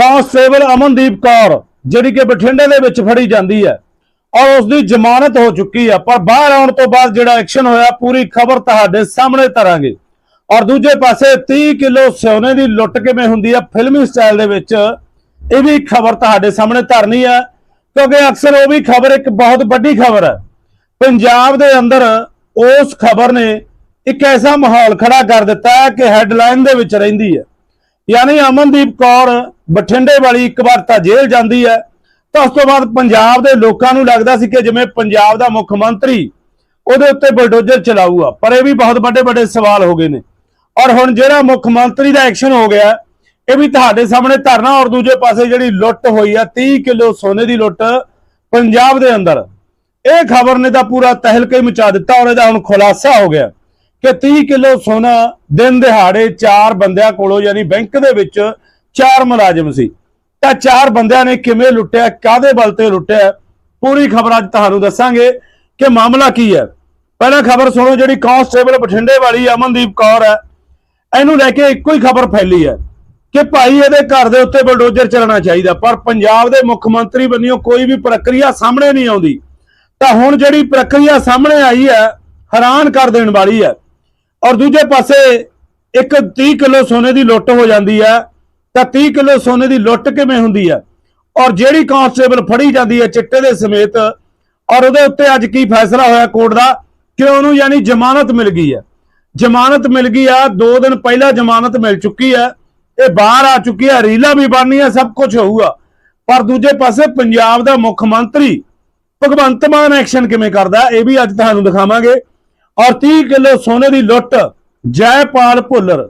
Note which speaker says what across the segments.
Speaker 1: Constable Amandeep Kaur, ਜਿਹੜੀ ਕਿ ਬਠਿੰਡੇ ਦੇ ਵਿੱਚ ਫੜੀ ਜਾਂਦੀ ਹੈ। ਔਰ ਉਸ ਦੀ ਜ਼ਮਾਨਤ ਹੋ ਚੁੱਕੀ ਹੈ ਪਰ ਬਾਹਰ ਆਉਣ ਤੋਂ ਬਾਅਦ ਜਿਹੜਾ ਐਕਸ਼ਨ ਹੋਇਆ, ਪੂਰੀ ਖਬਰ ਤੁਹਾਡੇ ਸਾਹਮਣੇ ਧਰਾਂਗੇ ਔਰ ਦੂਜੇ ਪਾਸੇ 30 ਕਿਲੋ ਸੋਨੇ ਦੀ ਲੁੱਟ ਕਿਵੇਂ ਹੁੰਦੀ ਹੈ ਫਿਲਮੀ ਸਟਾਈਲ ਦੇ ਵਿੱਚ ਇਹ ਵੀ ਖਬਰ ਤੁਹਾਡੇ ਸਾਹਮਣੇ ਧਰਨੀ ਹੈ ਕਿਉਂਕਿ ਅਕਸਰ ਉਹ ਵੀ ਖਬਰ ਇੱਕ ਬਹੁਤ ਵੱਡੀ ਖਬਰ ਹੈ ਪੰਜਾਬ ਦੇ ਅੰਦਰ ਉਸ ਖਬਰ ਨੇ ਇੱਕ ਐਸਾ ਮਾਹੌਲ ਖੜਾ ਕਰ ਦਿੱਤਾ ਹੈ ਕਿ ਹੈਡਲਾਈਨ ਦੇ ਵਿੱਚ ਰਹਿੰਦੀ ਹੈ। ਯਾਨੀ ਅਮਨਦੀਪ ਕੌਰ ਬਠਿੰਡੇ ਵਾਲੀ ਇੱਕ ਵਾਰ ਤਾਂ ਜੇਲ੍ਹ ਜਾਂਦੀ ਹੈ। ਤਾਂ ਉਸ ਤੋਂ ਬਾਅਦ ਪੰਜਾਬ ਦੇ ਲੋਕਾਂ ਨੂੰ ਲੱਗਦਾ ਸੀ ਕਿ ਜਿਵੇਂ ਪੰਜਾਬ ਦਾ ਮੁੱਖ ਮੰਤਰੀ ਉਹਦੇ ਉੱਤੇ ਬਲਡੋਜ਼ਰ ਚਲਾਊਗਾ। ਪਰ ਇਹ ਵੀ ਬਹੁਤ ਵੱਡੇ ਵੱਡੇ ਸਵਾਲ ਹੋ ਗਏ ਨੇ। ਔਰ ਹੁਣ ਜਿਹੜਾ ਮੁੱਖ ਮੰਤਰੀ ਦਾ ਐਕਸ਼ਨ ਹੋ ਗਿਆ, ਇਹ ਵੀ ਤੁਹਾਡੇ ਸਾਹਮਣੇ ਧਰਨਾ ਔਰ ਦੂਜੇ ਪਾਸੇ ਜਿਹੜੀ ਲੁੱਟ ਹੋਈ ਆ 30 ਕਿਲੋ ਸੋਨੇ ਦੀ ਲੁੱਟ ਪੰਜਾਬ ਦੇ ਅੰਦਰ। ਇਹ ਖਬਰ ਨੇ ਤਾਂ ਪੂਰਾ ਤਹਿਲਕੇ ਮਚਾ ਦਿੱਤਾ ਔਰ ਇਹਦਾ ਹੁਣ ਖੁਲਾਸਾ ਹੋ ਗਿਆ। ਕਿ 30 ਕਿਲੋ ਸੋਨਾ ਦਿਨ ਦਿਹਾੜੇ ਚਾਰ ਬੰਦਿਆਂ ਕੋਲੋਂ ਯਾਨੀ ਬੈਂਕ ਦੇ ਵਿੱਚ ਚਾਰ ਮੁਲਾਜ਼ਮ ਸੀ। ਤਾਂ ਚਾਰ ਬੰਦਿਆਂ ਨੇ ਕਿਵੇਂ ਲੁੱਟਿਆ ਕਾਦੇ ਬਲ ਤੇ ਲੁੱਟਿਆ, ਪੂਰੀ ਖਬਰ ਅੱਜ ਤੁਹਾਨੂੰ ਦੱਸਾਂਗੇ ਕਿ ਮਾਮਲਾ ਕੀ ਹੈ। ਪਹਿਲਾਂ ਖਬਰ ਸੁਣੋ ਜਿਹੜੀ ਕਾਂਸਟੇਬਲ ਬਠਿੰਡੇ ਵਾਲੀ ਅਮਨਦੀਪ ਕੌਰ ਹੈ। ਇਹਨੂੰ ਲੈ ਕੇ ਇੱਕੋ ਹੀ ਖਬਰ ਫੈਲੀ ਹੈ ਕਿ ਭਾਈ ਇਹਦੇ ਘਰ ਦੇ ਉੱਤੇ ਬਲਡੋਜ਼ਰ ਚੱਲਣਾ ਚਾਹੀਦਾ, ਪਰ ਪੰਜਾਬ ਦੇ ਮੁੱਖ ਮੰਤਰੀ ਬੰਨਿਓ ਕੋਈ ਵੀ ਪ੍ਰਕਿਰਿਆ ਸਾਹਮਣੇ ਨਹੀਂ ਆਉਂਦੀ। ਤਾਂ ਹੁਣ ਜਿਹੜੀ ਪ੍ਰਕਿਰਿਆ ਸਾਹਮਣੇ ਆਈ ਹੈ, ਹੈਰਾਨ ਕਰ ਦੇਣ ਵਾਲੀ ਹੈ। ਔਰ ਦੂਜੇ ਪਾਸੇ ਇੱਕ 30 ਕਿਲੋ ਸੋਨੇ ਦੀ ਲੁੱਟ ਹੋ ਜਾਂਦੀ ਹੈ, ਤਾਂ 30 ਕਿਲੋ ਸੋਨੇ ਦੀ ਲੁੱਟ ਕਿਵੇਂ ਹੁੰਦੀ ਹੈ? ਔਰ ਜਿਹੜੀ ਕਾਂਸਟੇਬਲ ਫੜੀ ਜਾਂਦੀ ਹੈ ਚਿੱਟੇ ਦੇ ਸਮੇਤ, ਔਰ ਉਹਦੇ ਉੱਤੇ ਅੱਜ ਕੀ ਫੈਸਲਾ ਹੋਇਆ ਕੋਰਟ ਦਾ? ਕਿ ਉਹਨੂੰ ਯਾਨੀ ਜ਼ਮਾਨਤ ਮਿਲ ਗਈ ਹੈ। ਜ਼ਮਾਨਤ ਮਿਲ ਗਈ ਆ 2 ਦਿਨ ਪਹਿਲਾਂ ਜ਼ਮਾਨਤ ਮਿਲ ਚੁੱਕੀ ਹੈ। ਇਹ ਬਾਹਰ ਆ ਚੁੱਕੀ ਹੈ, ਰੀਲਾ ਵੀ ਬਣਨੀ ਹੈ ਸਭ ਕੁਝ ਹੋਊਗਾ। ਪਰ ਦੂਜੇ ਪਾਸੇ ਪੰਜਾਬ ਦਾ ਮੁੱਖ ਮੰਤਰੀ ਭਗਵੰਤ ਮਾਨ ਐਕਸ਼ਨ ਕਿਵੇਂ ਕਰਦਾ ਇਹ ਵੀ ਅੱਜ ਤੁਹਾਨੂੰ ਦਿਖਾਵਾਂਗੇ। ਔਰ 30 ਕਿਲੋ ਸੋਨੇ ਦੀ ਲੁੱਟ ਜੈਪਾਲ ਭੁੱਲਰ।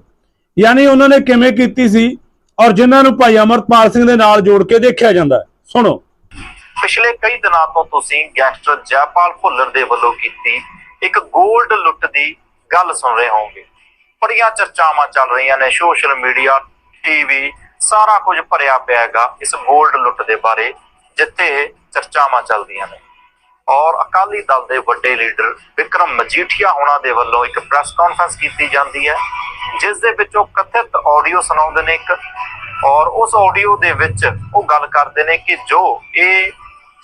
Speaker 1: ਯਾਨੀ ਉਹਨਾਂ ਨੇ ਕਿਵੇਂ ਕੀਤੀ ਸੀ? ਔਰ ਜਿਨ੍ਹਾਂ ਨੂੰ ਭਾਈ ਅਮਰਪਾਲ ਸਿੰਘ ਦੇ ਨਾਲ ਜੋੜ ਕੇ ਦੇਖਿਆ ਜਾਂਦਾ ਸੁਣੋ।
Speaker 2: ਪਿਛਲੇ ਕਈ ਦਿਨਾਂ ਤੋਂ ਤੁਸੀਂ ਗੈਂਗਸਟਰ ਜੈਪਾਲ ਭੁੱਲਰ ਦੇ ਵੱਲੋਂ ਕੀਤੀ ਇੱਕ 골ਡ ਲੁੱਟ ਦੀ ਗੱਲ ਸੁਣ ਰਹੇ ਹੋਵੋਗੇ। ਬੜੀਆਂ ਚਰਚਾਵਾਂ ਚੱਲ ਰਹੀਆਂ ਨੇ, ਸੋਸ਼ਲ ਮੀਡੀਆ, ਟੀਵੀ, ਸਾਰਾ ਕੁਝ ਭਰਿਆ ਪਿਆ ਹੈਗਾ ਇਸ 골ਡ ਲੁੱਟ ਦੇ ਬਾਰੇ, ਜਿੱਥੇ ਚਰਚਾਵਾਂ ਚੱਲਦੀਆਂ ਨੇ। ਔਰ ਅਕਾਲੀ ਦਲ ਦੇ ਵੱਡੇ ਲੀਡਰ ਵਿਕਰਮ ਮਜੀਠੀਆ ਉਹਨਾਂ ਦੇ ਵੱਲੋਂ ਇੱਕ ਪ੍ਰੈਸ ਕਾਨਫਰੰਸ ਕੀਤੀ ਜਾਂਦੀ ਹੈ, ਜਿਸ ਦੇ ਵਿੱਚ ਉਹ ਕਥਿਤ ਆਡੀਓ ਸੁਣਾਉਂਦੇ ਨੇ ਇੱਕ ਔਰ ਉਸ ਆਡੀਓ ਦੇ ਵਿੱਚ ਉਹ ਗੱਲ ਕਰਦੇ ਨੇ ਕਿ ਜੋ ਇਹ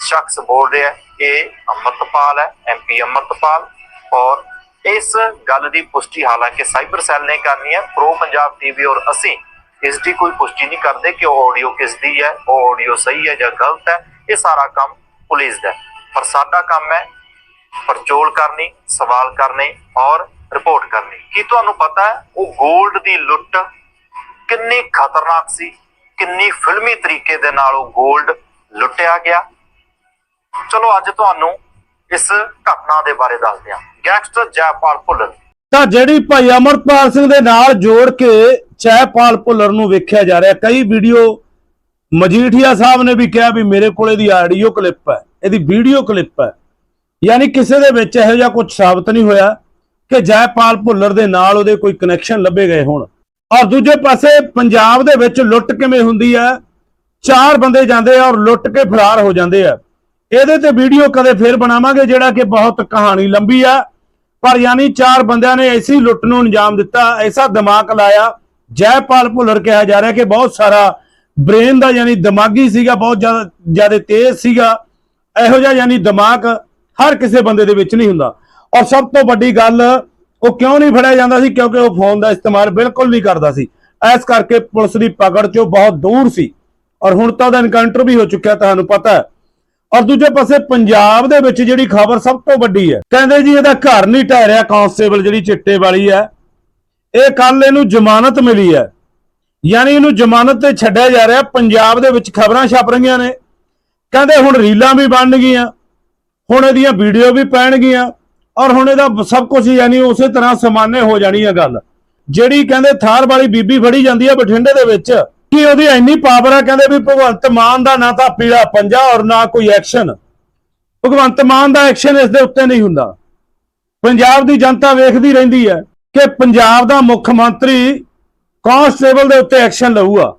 Speaker 2: ਸ਼ਖਸ ਬੋਲ ਰਿਹਾ ਇਹ ਅਮਰਤਪਾਲ ਹੈ ਐਮਪੀ ਅਮਰਤਪਾਲ ਔਰ ਇਸ ਗੱਲ ਦੀ ਪੁਸ਼ਟੀ ਹਾਲਾਂਕਿ ਸਾਈਬਰ ਸੈੱਲ ਨੇ ਕਰਨੀ ਹੈ, ਪ੍ਰੋ ਪੰਜਾਬ ਟੀਵੀ ਔਰ ਅਸੀਂ ਇਸ ਦੀ ਕੋਈ ਪੁਸ਼ਟੀ ਨਹੀਂ ਕਰਦੇ ਕਿ ਉਹ ਆਡੀਓ ਕਿਸ ਦੀ ਹੈ, ਉਹ ਆਡੀਓ ਸਹੀ ਹੈ ਜਾਂ ਗਲਤ ਹੈ, ਇਹ ਸਾਰਾ ਕੰਮ ਪੁਲਿਸ ਦਾ ਹੈ। ਪਰ ਸਾਡਾ ਕੰਮ ਹੈ ਪਰਚੋਲ ਕਰਨੀ, ਸਵਾਲ ਕਰਨੇ ਔਰ ਰਿਪੋਰਟ ਕਰਨੀ। ਕੀ ਤੁਹਾਨੂੰ ਪਤਾ ਹੈ ਉਹ 골ਡ ਦੀ ਲੁੱਟ ਕਿੰਨੀ ਖਤਰਨਾਕ ਸੀ? ਕਿੰਨੀ ਫਿਲਮੀ ਤਰੀਕੇ ਦੇ ਨਾਲ ਉਹ 골ਡ ਲੁੱਟਿਆ ਗਿਆ? ਚਲੋ, ਅੱਜ ਤੁਹਾਨੂੰ ਇਸ ਘਟਨਾ ਦੇ ਬਾਰੇ ਦੱਸਦੇ ਹਾਂ। ਗੈਂਗਸਟਰ ਜੈਪਾਲ ਭੁੱਲਰ।
Speaker 1: ਤਾਂ ਜਿਹੜੀ ਭਾਈ ਅਮਰਪਾਲ ਸਿੰਘ ਦੇ ਨਾਲ ਜੋੜ ਕੇ ਜੈਪਾਲ ਭੁੱਲਰ ਨੂੰ ਵੇਖਿਆ ਜਾ ਰਿਹਾ, ਕਈ ਵੀਡੀਓ ਮਜੀਠੀਆ ਸਾਹਿਬ ਨੇ ਵੀ ਕਿਹਾ ਵੀ ਮੇਰੇ ਕੋਲ ਇਹਦੀ ਆਡੀਓ ਕਲਿੱਪ ਹੈ, ਇਹਦੀ ਵੀਡੀਓ ਕਲਿੱਪ ਹੈ। ਯਾਨੀ ਕਿਸੇ ਦੇ ਵਿੱਚ ਇਹੋ ਜਿਹਾ ਕੁਝ ਸਾਬਤ ਨਹੀਂ ਹੋਇਆ ਕਿ ਜੈਪਾਲ ਭੁੱਲਰ ਦੇ ਨਾਲ ਉਹਦੇ ਕੋਈ ਕਨੈਕਸ਼ਨ ਲੱਭੇ ਗਏ ਹੋਣ। ਔਰ ਦੂਜੇ ਪਾਸੇ ਪੰਜਾਬ ਦੇ ਵਿੱਚ ਲੁੱਟ ਕਿਵੇਂ ਹੁੰਦੀ ਹੈ? ਚਾਰ ਬੰਦੇ ਜਾਂਦੇ ਆ ਔਰ ਲੁੱਟ ਕੇ ਫਰਾਰ ਹੋ ਜਾਂਦੇ ਆ। ਇਹਦੇ ਤੇ ਵੀਡੀਓ ਕਦੇ ਫੇਰ ਬਣਾਵਾਂਗੇ ਜਿਹੜਾ ਕਿ ਬਹੁਤ ਕਹਾਣੀ ਲੰਬੀ ਆ। ਪਰ ਯਾਨੀ ਚਾਰ ਬੰਦਿਆਂ ਨੇ ਐਸੀ ਲੁੱਟ ਨੂੰ ਅੰਜਾਮ ਦਿੱਤਾ, ਐਸਾ ਦਿਮਾਗ ਲਾਇਆ, ਜੈਪਾਲ ਭੁੱਲਰ ਕਿਹਾ ਜਾ ਰਿਹਾ ਕਿ ਬਹੁਤ ਸਾਰਾ ਬ੍ਰੇਨ ਦਾ ਯਾਨੀ ਦਿਮਾਗੀ ਸੀਗਾ, ਬਹੁਤ ਜ਼ਿਆਦਾ ਜ਼ਿਆਦਾ ਤੇਜ਼ ਸੀਗਾ। ਇਹੋ ਜਿਹਾ ਯਾਨੀ ਦਿਮਾਗ ਹਰ ਕਿਸੇ ਬੰਦੇ ਦੇ ਵਿੱਚ ਨਹੀਂ ਹੁੰਦਾ। ਔਰ ਸਭ ਤੋਂ ਵੱਡੀ ਗੱਲ, ਉਹ ਕਿਉਂ ਨਹੀਂ ਫੜਿਆ ਜਾਂਦਾ ਸੀ? ਕਿਉਂਕਿ ਉਹ ਫੋਨ ਦਾ ਇਸਤੇਮਾਲ ਬਿਲਕੁਲ ਨਹੀਂ ਕਰਦਾ ਸੀ। ਇਸ ਕਰਕੇ ਪੁਲਿਸ ਦੀ ਪਕੜ 'ਚੋਂ ਬਹੁਤ ਦੂਰ ਸੀ। ਔਰ ਹੁਣ ਤਾਂ ਉਹਦਾ ਇਨਕਾਊਂਟਰ ਵੀ ਹੋ ਚੁੱਕਿਆ, ਤੁਹਾਨੂੰ ਪਤਾ ਹੈ। ਔਰ ਦੂਜੇ ਪਾਸੇ ਪੰਜਾਬ ਦੇ ਵਿੱਚ ਜਿਹੜੀ ਖਬਰ ਸਭ ਤੋਂ ਵੱਡੀ ਹੈ, ਕਹਿੰਦੇ ਜੀ ਇਹਦਾ ਘਰ ਨਹੀਂ ਢਹਿ ਰਿਹਾ ਕਾਂਸਟੇਬਲ ਜਿਹੜੀ ਚਿੱਟੇ ਵਾਲੀ ਹੈ, ਇਹ ਕੱਲ ਇਹਨੂੰ ਜ਼ਮਾਨਤ ਮਿਲੀ ਹੈ। ਯਾਨੀ ਇਹਨੂੰ ਜ਼ਮਾਨਤ ਤੇ ਛੱਡਿਆ ਜਾ ਰਿਹਾ, ਪੰਜਾਬ ਦੇ ਵਿੱਚ ਖਬਰਾਂ ਛਪ ਰਹੀਆਂ ਨੇ। ਕਹਿੰਦੇ ਹੁਣ ਰੀਲਾਂ ਵੀ ਬਣ ਗਈਆਂ, ਹੁਣ ਇਹਦੀਆਂ ਵੀਡੀਓ ਵੀ ਪੈਣਗੀਆਂ, ਔਰ ਹੁਣ ਇਹਦਾ ਸਭ ਕੁਝ ਯਾਨੀ ਉਸੇ ਤਰ੍ਹਾਂ ਸਮਾਨੇ ਹੋ ਜਾਣੀ ਹੈ ਗੱਲ। ਜਿਹੜੀ ਕਹਿੰਦੇ ਥਾਰ ਵਾਲੀ ਬੀਬੀ ਫੜੀ ਜਾਂਦੀ ਹੈ ਬਠਿੰਡੇ ਦੇ ਵਿੱਚ, ਕਿ ਉਹਦੀ ਇੰਨੀ ਪਾਵਰ ਆ ਕਹਿੰਦੇ ਵੀ ਭਗਵੰਤ ਮਾਨ ਦਾ ਨਾ ਤਾਂ ਪੀੜਾ ਪੰਜਾ ਔਰ ਨਾ ਕੋਈ ਐਕਸ਼ਨ। ਭਗਵੰਤ ਮਾਨ ਦਾ ਐਕਸ਼ਨ ਇਸ ਦੇ ਉੱਤੇ ਨਹੀਂ ਹੁੰਦਾ। ਪੰਜਾਬ ਦੀ ਜਨਤਾ ਵੇਖਦੀ ਰਹਿੰਦੀ ਹੈ ਕਿ ਪੰਜਾਬ ਦਾ ਮੁੱਖ ਮੰਤਰੀ ਕਾਂਸਟੇਬਲ ਦੇ ਉੱਤੇ ਐਕਸ਼ਨ ਲਊਗਾ।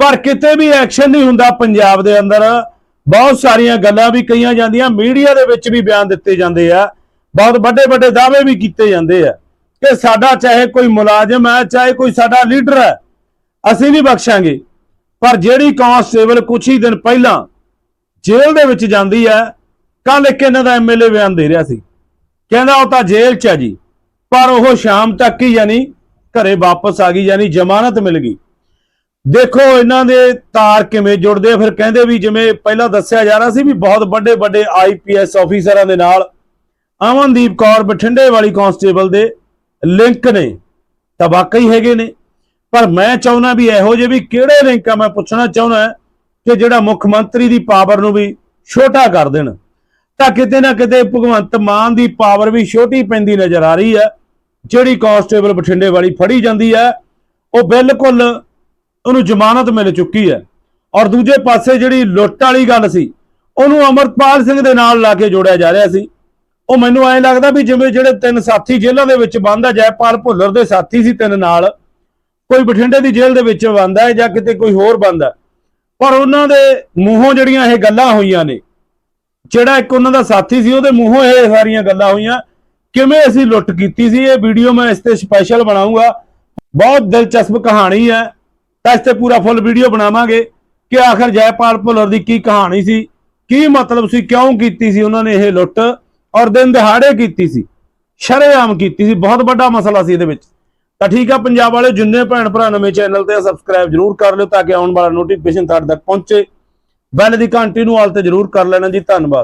Speaker 1: ਪਰ ਕਿਤੇ ਵੀ ਐਕਸ਼ਨ ਨਹੀਂ ਹੁੰਦਾ ਪੰਜਾਬ ਦੇ ਅੰਦਰ। ਬਹੁਤ ਸਾਰੀਆਂ ਗੱਲਾਂ ਵੀ ਕਹੀਆਂ ਜਾਂਦੀਆਂ, ਮੀਡੀਆ ਦੇ ਵਿੱਚ ਵੀ ਬਿਆਨ ਦਿੱਤੇ ਜਾਂਦੇ ਆ। ਬਹੁਤ ਵੱਡੇ ਵੱਡੇ ਦਾਅਵੇ ਵੀ ਕੀਤੇ ਜਾਂਦੇ ਆ ਕਿ ਸਾਡਾ ਚਾਹੇ ਕੋਈ ਮੁਲਾਜ਼ਮ ਹੈ, ਚਾਹੇ ਕੋਈ ਸਾਡਾ ਲੀਡਰ ਹੈ, ਅਸੀਂ ਨਹੀਂ ਬਖਸ਼ਾਂਗੇ। ਪਰ ਜਿਹੜੀ ਕਾਂਸਟੇਬਲ ਕੁਛ ਹੀ ਦਿਨ ਪਹਿਲਾਂ ਜੇਲ੍ਹ ਦੇ ਵਿੱਚ ਜਾਂਦੀ ਹੈ ਕੱਲ ਇੱਕ ਇਹਨਾਂ ਦਾ ਐਮਐਲਏ ਬਿਆਨ ਦੇ ਰਿਹਾ ਸੀ। ਕਹਿੰਦਾ ਉਹ ਤਾਂ ਜੇਲ੍ਹ 'ਚ ਹੈ ਜੀ। ਪਰ ਉਹ ਸ਼ਾਮ ਤੱਕ ਹੀ ਯਾਨੀ ਘਰੇ ਵਾਪਸ ਆ ਗਈ, ਯਾਨੀ ਜ਼ਮਾਨਤ ਮਿਲ ਗਈ। ਦੇਖੋ, ਇਹਨਾਂ ਦੇ ਤਾਰ ਕਿਵੇਂ ਜੁੜਦੇ ਫਿਰ ਕਹਿੰਦੇ ਵੀ ਜਿਵੇਂ ਪਹਿਲਾਂ ਦੱਸਿਆ ਜਾ ਰਿਹਾ ਸੀ ਵੀ ਬਹੁਤ ਵੱਡੇ ਵੱਡੇ ਆਈਪੀਐਸ ਆਫੀਸਰਾਂ ਦੇ ਨਾਲ ਅਮਨਦੀਪ ਕੌਰ ਬਠਿੰਡੇ ਵਾਲੀ ਕਾਂਸਟੇਬਲ ਦੇ ਲਿੰਕ ਨੇ, ਤਾਂ ਵਾਕਈ ਹੈਗੇ ਨੇ। ਪਰ ਮੈਂ ਚਾਹੁੰਦਾ ਵੀ ਇਹੋ ਜਿਹੇ ਵੀ ਕਿਹੜੇ ਲਿੰਕ ਆ, ਮੈਂ ਪੁੱਛਣਾ ਚਾਹੁੰਦਾ ਕਿ ਜਿਹੜਾ ਮੁੱਖ ਮੰਤਰੀ ਦੀ ਪਾਵਰ ਨੂੰ ਵੀ ਛੋਟਾ ਕਰ ਦੇਣ। ਤਾਂ ਕਿਤੇ ਨਾ ਕਿਤੇ ਭਗਵੰਤ ਮਾਨ ਦੀ ਪਾਵਰ ਵੀ ਛੋਟੀ ਪੈਂਦੀ ਨਜ਼ਰ ਆ ਰਹੀ ਹੈ। ਜਿਹੜੀ ਕਾਂਸਟੇਬਲ ਬਠਿੰਡੇ ਵਾਲੀ ਫੜੀ ਜਾਂਦੀ ਹੈ, ਉਹ ਬਿਲਕੁਲ ਉਹਨੂੰ ਜ਼ਮਾਨਤ ਮਿਲ ਚੁੱਕੀ ਹੈ। ਔਰ ਦੂਜੇ ਪਾਸੇ ਜਿਹੜੀ ਲੁੱਟ ਵਾਲੀ ਗੱਲ ਸੀ, ਉਹਨੂੰ ਅਮਰਪਾਲ ਸਿੰਘ ਦੇ ਨਾਲ ਲਾ ਕੇ ਜੋੜਿਆ ਜਾ ਰਿਹਾ ਸੀ। ਉਹ ਮੈਨੂੰ ਐਂ ਲੱਗਦਾ ਵੀ ਜਿਵੇਂ ਜਿਹੜੇ ਤਿੰਨ ਸਾਥੀ ਜੇਲ੍ਹਾਂ ਦੇ ਵਿੱਚ ਬੰਦ ਆ, ਜੈਪਾਲ ਭੁੱਲਰ ਦੇ ਸਾਥੀ ਸੀ ਤਿੰਨ ਨਾਲ, ਕੋਈ ਬਠਿੰਡੇ ਦੀ ਜੇਲ੍ਹ ਦੇ ਵਿੱਚ ਬੰਦ ਹੈ ਜਾਂ ਕਿਤੇ ਕੋਈ ਹੋਰ ਬੰਦ ਹੈ ਪਰ ਉਹਨਾਂ ਦੇ ਮੂੰਹੋਂ ਜਿਹੜੀਆਂ ਇਹ ਗੱਲਾਂ ਹੋਈਆਂ ਨੇ, ਜਿਹੜਾ ਇੱਕ ਉਹਨਾਂ ਦਾ ਸਾਥੀ ਸੀ, ਉਹਦੇ ਮੂੰਹੋਂ ਇਹ ਸਾਰੀਆਂ ਗੱਲਾਂ ਹੋਈਆਂ ਕਿਵੇਂ ਅਸੀਂ ਲੁੱਟ ਕੀਤੀ ਸੀ? ਇਹ ਵੀਡੀਓ ਮੈਂ ਇਸ ਤੇ ਸਪੈਸ਼ਲ ਬਣਾਉਂਗਾ ਬਹੁਤ ਦਿਲਚਸਪ ਕਹਾਣੀ ਹੈ। ਤਾਂ ਇਸ ਤੇ ਪੂਰਾ ਫੁੱਲ ਵੀਡੀਓ ਬਣਾਵਾਂਗੇ ਕਿ ਆਖਰ ਜੈਪਾਲ ਭੁੱਲਰ ਦੀ ਕੀ ਕਹਾਣੀ ਸੀ? ਕੀ ਮਤਲਬ ਸੀ? ਕਿਉਂ ਕੀਤੀ ਸੀ ਉਹਨਾਂ ਨੇ ਇਹ ਲੁੱਟ? ਔਰ ਦਿਨ ਦਿਹਾੜੇ ਕੀਤੀ ਸੀ। ਸ਼ਰੇਆਮ ਕੀਤੀ ਸੀ। ਬਹੁਤ ਵੱਡਾ ਮਸਲਾ ਸੀ ਇਹਦੇ ਵਿੱਚ। ਤਾਂ ਠੀਕ ਆ ਪੰਜਾਬ ਵਾਲੇ, ਜਿੰਨੇ ਭੈਣ ਭਰਾ ਨਵੇਂ ਚੈਨਲ ਤੇ ਸਬਸਕ੍ਰਾਈਬ ਜਰੂਰ ਕਰ ਲਿਓ ਤਾਂ ਕਿ ਆਉਣ ਵਾਲਾ ਨੋਟੀਫਿਕੇਸ਼ਨ ਤੁਹਾਡੇ ਤੱਕ ਪਹੁੰਚੇ। ਬੈਲ ਦੀ ਘੰਟੀ ਨੂੰ ਆਲ ਤੇ ਜਰੂਰ ਕਰ ਲੈਣਾ ਜੀ। ਧੰਨਵਾਦ।